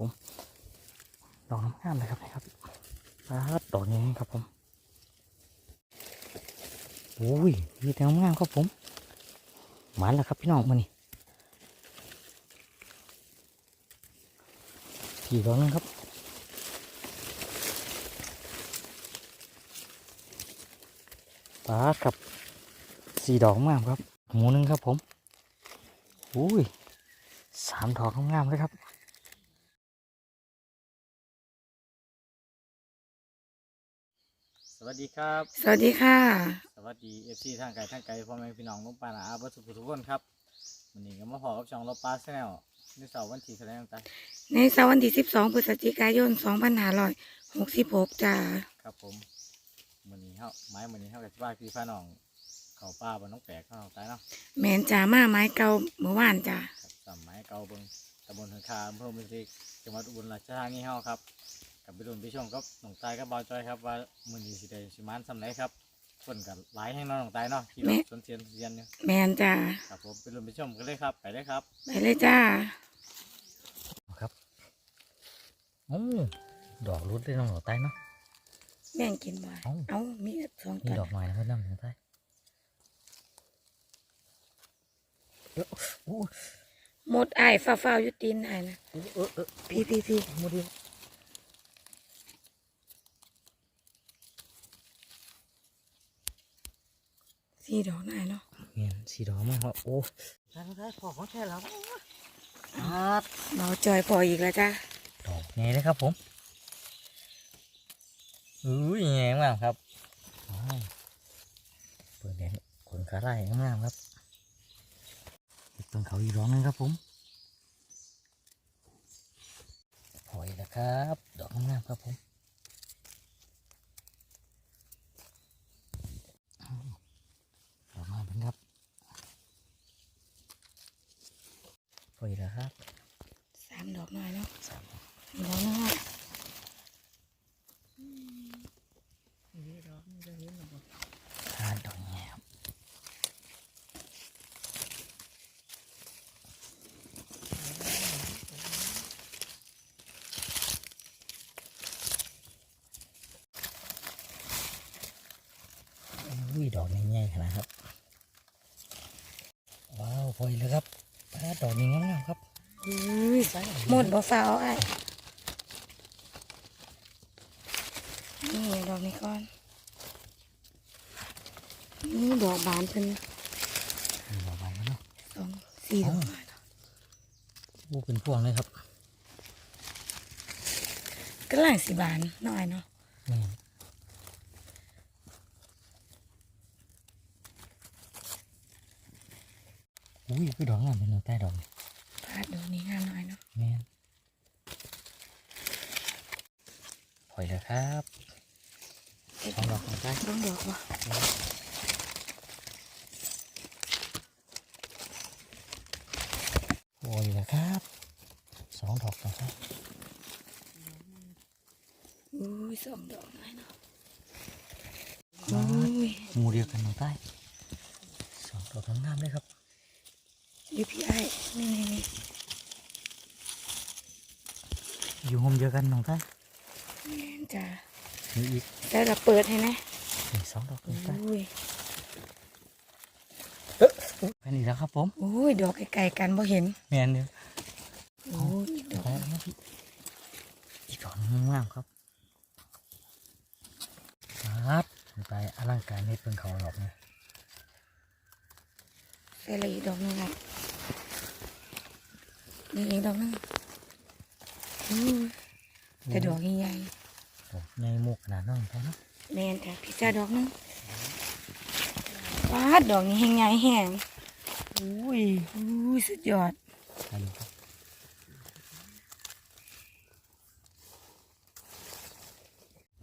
ผมดอกน้ำงามเลยครับนะครับครับดอกนี้ครับผมโอ้ยมีแต่น้ำงามครับผมหมานแล้วครับพี่น้องมานี่พี่ดอกนึงครับปาดครับสี่ดอกงามครับ หมูนึงครับผมอุ้ยสามดอกงามเลยครับ สวัสดีครับ สวัสดีค่ะ สวัสดีเอฟซีทางไกลทางไกลพ่อแม่พี่น้องลุงปานาอาบัสุขทุกคนครับวันนี้ก็มาพอกับช่องรถปลาแนลในเสาร์วันที่แสดงต่างในเสาร์วันที่12พฤศจิกายน2566จ้าครับผมวันนี้เฮาไม้วันนี้เฮากับที่บ้านพี่พี่น้องเขาป้าบนน้องแปลกเขาตายเนาะแมนจ่ามาไม้เก่าเมื่อวานจ้าครับสามไม้เก่าเบิ่งตำบลเฮือนคาอำเภอเมืองศรีจังหวัดอุบลราชธานีเฮาครับ กับไปรุ่นไปชมกับน้องตายกับบาวจอยครับว่ามื้อนี้สิได้สิมานสำไหนครับคนกันหลายแห่งเนาะน้องตายเนาะที่รถสวนเทียนสวนเทียนเนี่ยแมนจ้าครับผมไปรุ่นไปชมกันเลยครับไปเลยครับไปเลยจ้าครับโอ้ดอกรุดได้น้องหลอใต้เนาะ แม่งกินบ่อยเอ้า เอ้ามีสองนี่ตัวดอกหน่อยนะครับน้องหลอใต้เอ้อโอ้หมดไอ้ายฟ้าฟ้าวๆอยุตีนไอ้ายนะเออเออเออพี่พี่พี่หมดดิ สี่ดอกนายเนาะเงี้ยสีดอกมากครับโอ้ใช่ใช่พอของแท้แล้วครับเราจอยพออีกแล้วจ้าดอกไงนะครับผมอุ้ยแงมากครับว้าวเปิดแดงขนขาไล่งามๆครับต้นเขาอีกร้องหนึงครับผมพอยแล้วครับ ดอกงามๆครับผมดอกงามเป็นครับพอยแล้ว ครับสามดอกหน่อยเนาะสามดอกนึงอะห้าดอกแง่ครับอุ้ยดอกใหญ่ๆขนาดครับว้าวพอยแล้วครับปลาดอกนี้งามๆครับอุ้ย หมดบ่ฟ้าวไอ้ายนี่ดอกนี้ก่อน นี่ดอกบานเพิ่นมีดอกใบแล้วเนาะสองสี่ดอกหน่อยเนาะอู้เป็นพวงเลยครับก็หลายสิบานหน่อยเนาะนี่อุ้ยคือดอกงามเป็นดอกใต้ดอกนี่พา ดดอกนี้งามหน่อยเนาะแม่นพอยแล้วครับสองดอกของใต้ต้องดอกวะโอ้ยแล้วครับสองดอกนะครับอุ้ยสองดอกหน่อยเนาะอุ้ยหมูเดียวกันดอกใต้สองดอกงามๆเลยครับ ยูพีไอนี่นี่นี่อยู่มุมเดียวกันดอกใต้แม่นจ้ามีอีกแล้วเราเปิดให้นะนี่สองดอกดอกใต้อุ้ยแค่นี้แล้วครับผมอุ้ยดอกไกลๆกันบ่เห็นแม่นเดียวอุ้ยอีกดอกไปแล้วนะพี่อีกดอกงามๆครับครับไปอลังการนี่เป็นเขาหรอกนะใส่เลยอีกดอกหนึงอะ นี่อีกดอกหนึงอุ้ยแต่ดอกใหญ่ดอกในมุกขนาดนั้นไปเนาะๆแม่นจ้ะพี่จ้าดอกหนึงว้าดดอกนี้แห้งใหญ่แห้งอุ้ยอุ้ยสุดยอดไปดูครับ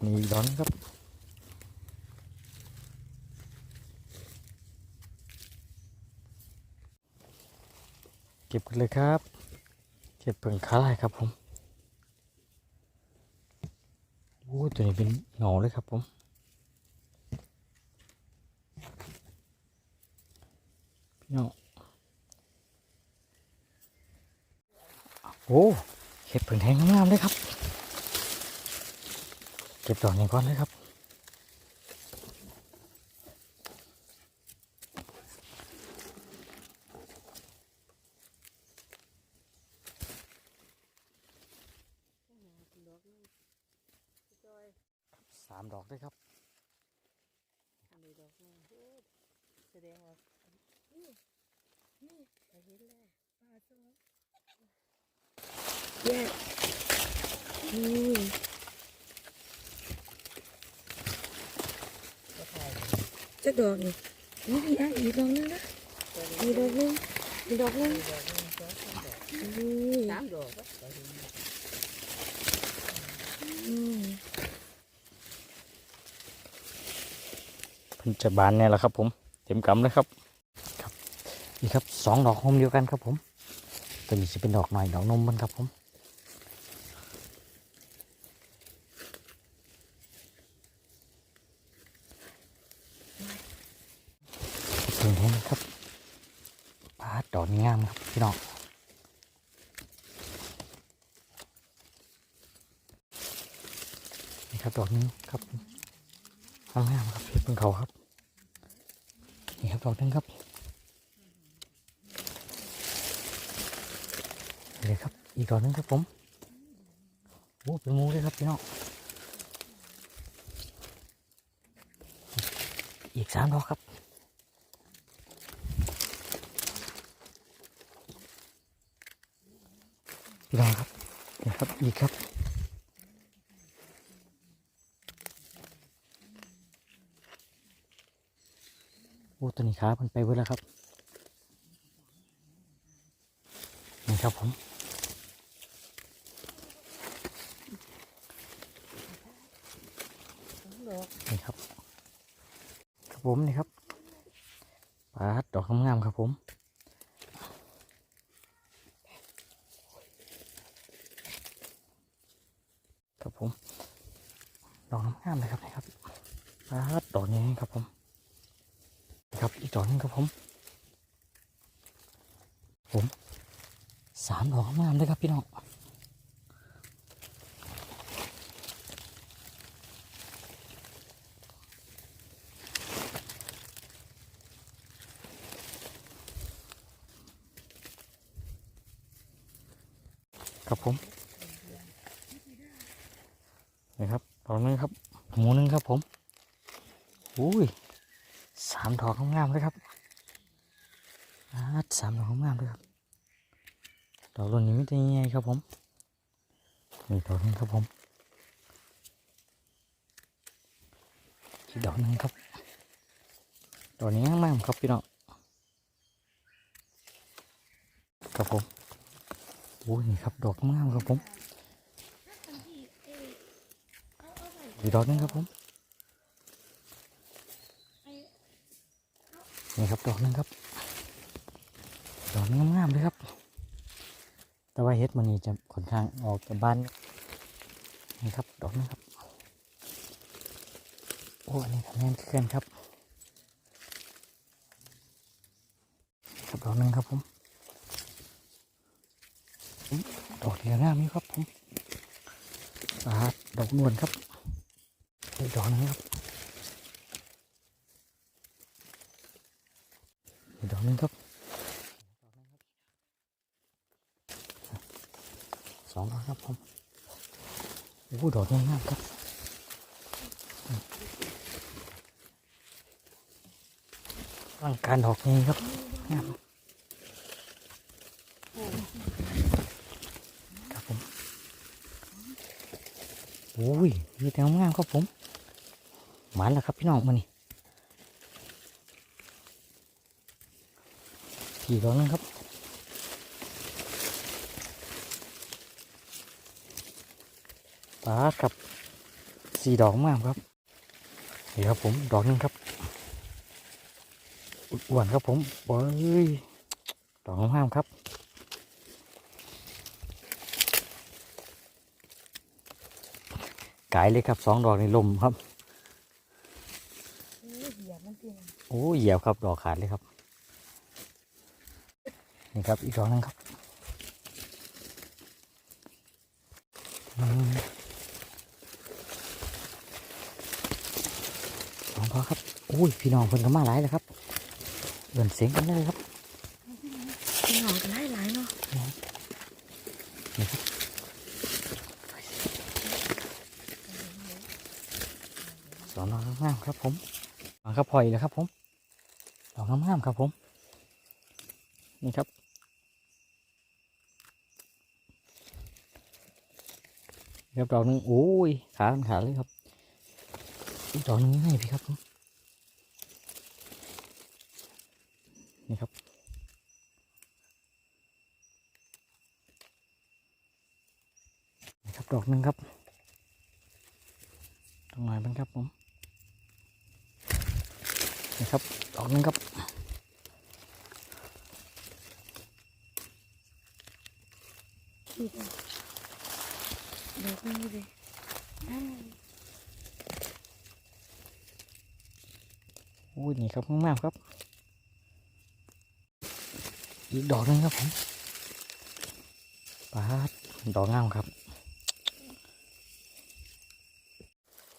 มีอีกดอกนึงครับเก็บกันเลยครับเก็บเปลืองขาลายครับผมโอ้ตัวนี้เป็นเหงาเลยครับผมพี่น้องโอ้เห็ดผึ่งแทงงามๆเลยครับ เก็บดอกนี้ก่อนเลยครับ ดอกด้วยครับมีดอกนึงโอ้แสดงว่านี่นี่เห็นแล้วปลาสวะแยกอืมก็ถ่จะดอกนี่นี่อีกอะอีกดอกนึงนะอีกดอกนึงอีกดอกนึงนี่สามดอกอืม เพิ่น จะบานเนี่ยแหละครับ ผมเต็มกำเลยครับครับนี่ครับสองดอกโฮมเดียวกันครับผม ตัวนี้จะเป็นดอกหน่อยดอกนมมันครับผมถึงเห็นครับปาดอกนี้งามครับพี่น้องนี่ครับดอกนี้ครับงามงามครับเพชรเป็นเขาครับ นี่ครับดอกนึงครับนี่ครับ อีกดอกนึงครับผมโอ้เป็นหมูเลยครับพี่น้องอีกสามดอกครับพี่น้องครับนี่ครับอีกครับ ตัวนี้ขามันไปเบิดแล้วครับนี่ครับผมนี่ครับ ครับผมนี่ครับปาดดอกงามๆครับผมครับผมดอกงามๆเลยครับนี่ครับปาดดอกนี้ครับผม ครับอีกดอกหนึงครับผม ผมสามดอกงามเลยครับพี่น้องครับผมนี่ครับดอกหนึงครับหมูหนึงครับผมอุ้ย สามดอกงามๆเลยครับอาดสามดอกงามๆเลยครับ ดอกรุ่นนี้ไม่ได้ยังไงครับผมนี่ดอกหนึงครับผมอีกดอกหนึงครับ ดอกนี้งามๆครับพี่น้อง ครับผมโอ้ยครับดอกงามครับผมอีกดอกหนึงครับผม นี่ครับดอกนึงครับดอกงามงามๆเลยครับ แต่ว่าเฮ็ดมันนี่จะค่อนข้างออกจากบ้านนี่ครับดอกนึงครับโอ้อันนี้ทำงานเกินครับครับดอกนึงครับผมดอกเดียวงามนี่ครับผมปาดดอกนวลครับดอกนึงครับ อกดอกหนึงครับสองครับผมโอ้ดอกนี้งามครับร่างการดอกนี้ครับงามครับผมโอ้ยมีแต่งามครับผมหมานแล้วครับพี่น้องมานี่ กี่ดอกนึงครับปาดครับสี่ดอกงามครับนี่ครับผมดอกหนึงครับอ้วนๆครับผมโอ้ยดอกงามๆครับกายเลยครับสองดอกในลมครับ โอ้ยเหยียบมันเพียงโอ้เหยียบครับดอกขาดเลยครับ นี่ครับอีกดอกหนึงครับอืมสองพอครับอุ้ยพี่น้องเพิ่นก็มาหลายแล้วครับเดินเสียงกันเลยครับพี่น้องกันหลายหลายๆเนาะสอนดอกงามๆครับผมดอกกระพลอยเลยครับผมดอกงามๆครับผม นี่ครับ เรียบดอกหนึงโอ้ยขาขาเลยครับอีกดอกหนึงง่ายพี่ครับผมนี่ครับนี่ครับดอกหนึ่งครับตรงไหนบ้างครับผมนี่ครับดอกหนึงครับอีก อะดอกนี้เลยนั่นอุ้ยนี่ครับงามๆครับ อีกดอกหนึงครับผมปาดดอกงามครับ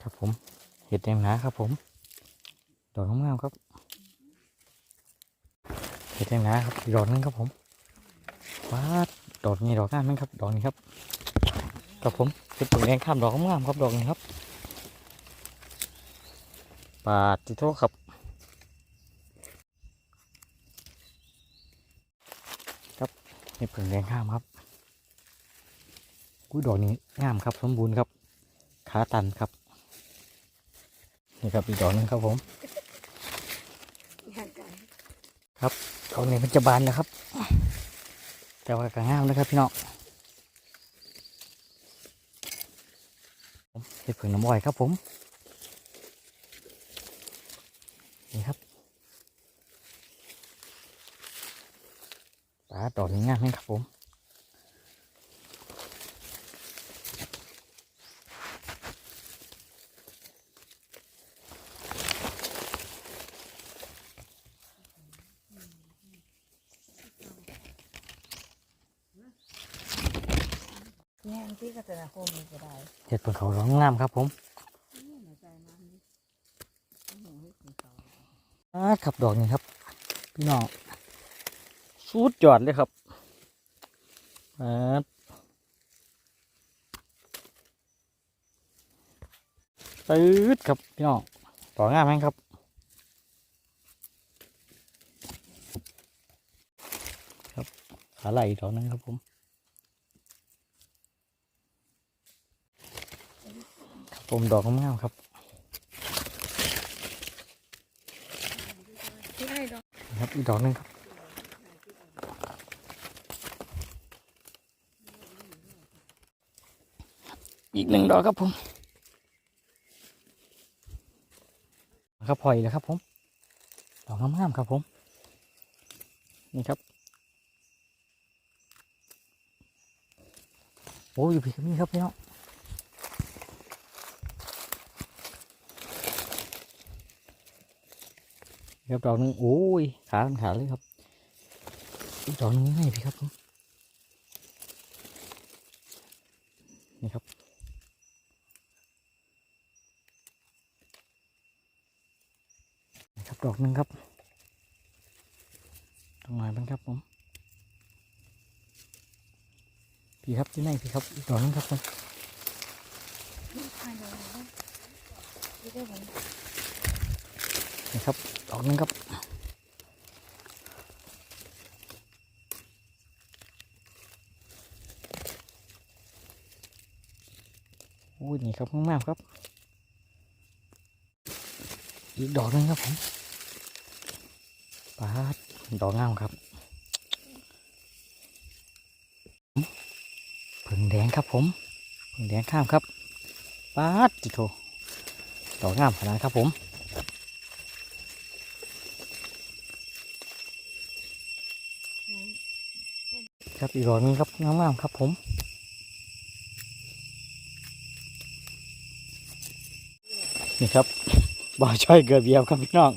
ครับผม เห็ดแดงหนาครับผม ดอกงามครับ เห็ดแดงหนาครับอีกดอกหนึงครับผมปาดดอกนี้ดอกงามไหมครับ ดอกนี้ครับ ครับผมเป็นปุ๋ยแดงข้ามดอกงามครับดอกนี้ครับปาดติโทครับเห็ดผึ่งแดงข้ามครับกุ้ยดอกนี้งามครับสมบูรณ์ครับขาตันครับนี่ครับอีกดอกหนึงครับผมงานกันดอกนี้มันจะบานนะครับ แต่ว่าก็งามนะครับพี่น้องผม เห็ดผึ่งน้ำอ้อยครับผม นี่ครับปลาดอกนี้งามไหมครับผม งานที่กัตนาคมมันก็ได้เห็ดผึ่งเขาร้องงามครับผมครับดอกนี้ครับ พี่น้องสุดยอดเลยครับตืดครับพี่น้องดองามไหมครับครับขาไหลดอกนึงครับผมครับ ผมดอกงามๆครับที่ให้ดอกครับอีกดอกหนึงครับอีกหนึ่งดอกครับผมครับพลอยแล้วครับผมดอกงามๆครับผมนี่ครับโอ้ยอยู่พี่ครับนี่ครับพี่น้อง ครับดอกหนึงโอ้ยขาขาเลยครับอีกดอกหนึงง่ายพี่ครับผมนี่ครับนี่ครับดอกหนึ่งครับตรงไหนบ้างครับผมพี่ครับที่ไหนพี่ครับอีกดอกหนึงครับผมนี่ครับ ดอกนึงครับอุ้ยนี่ครับงามๆครับ อีกดอกนึงครับผมปาดดอกงามครับผึ่งแดงครับผมผึ่งแดงข้ามครับปาดจิโตดอกงามขนาดครับผม ครับอีกดอกหนึงครับงามๆครับผมนี่ครับบ่าช่อยเกือบเยียบครับพี่น้อง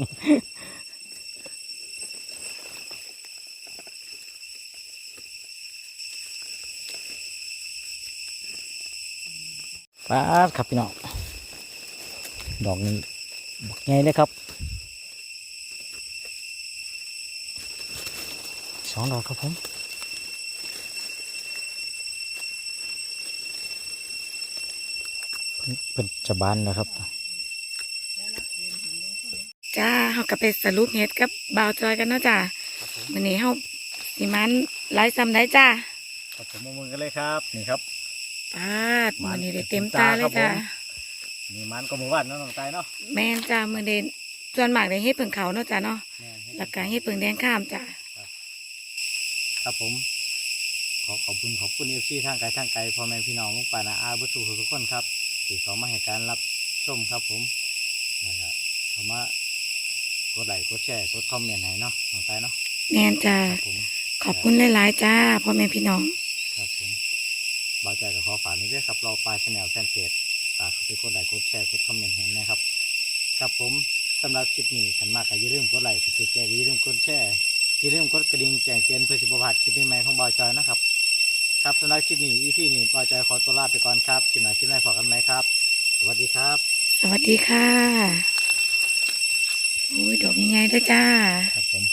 ป้าดครับพี่น้องดอกนี้บักใหญ่เลยครับสองดอกครับผม เพิ่นเป็นจะบานแล้วครับ จ้าเฮาก็ไปสรุปเฮ็ดกับบ่าวจอยกันเนาะจ้ามื้อนี้เฮาสิมันหลายซ้ำได้จ้าครับผมมามือกันเลยครับ นี่ครับปาดมื้อนี้ได้เต็มตาเลยจ้ามีมันก็หมู่บ้านเนาะน้องตายเนาะแม่นจ้ามื้อนี้ส่วนมากได้เฮ็ดเพิ่งเขาเนาะจ้าเนาะแม่นเฮ็ดแล้วก็เฮ็ดเพิ่งแดงข้ามจ้าครับผมขอขอบคุณขอบคุณเอฟซีทางไกลทางไกลพ่อแม่พี่น้องลูกป่านาอาบุตรทุกคนครับ ที่เขามาให้การรับชมครับผมนะครับเขามากดไลค์กดแชร์กดคอมเมนต์ให้เนาะน้องตายเนาะแม่นจ้าครับผมขอบคุณหลายๆจ้าพ่อแม่พี่น้องครับผมเบาใจกับขอฝากนี้ด้วยครับเราปลายชแนลแฟนเพจฝากเขาไปกดไลค์กดแชร์กดคอมเมนต์ให้นะครับ ครับผมสำหรับคลิปนี้ขันมากก็อย่าลืมกดไลค์กดแชร์อย่าลืมกดแชร์อย่าลืมกดกระดิ่งแจ้งเตือนเพื่อสิบประวัติคลิปใหม่ๆของเบาจอยนะครับ ครับสำหรับคลิปนี้อีพีนี้เบาจอยขอตัวลาไปก่อนครับคลิปไหนคลิปไหนพอกันไหมครับ สวัสดีครับ สวัสดีค่ะ โอ้ยดอกใหญ่ๆเด้อจ้า ครับผม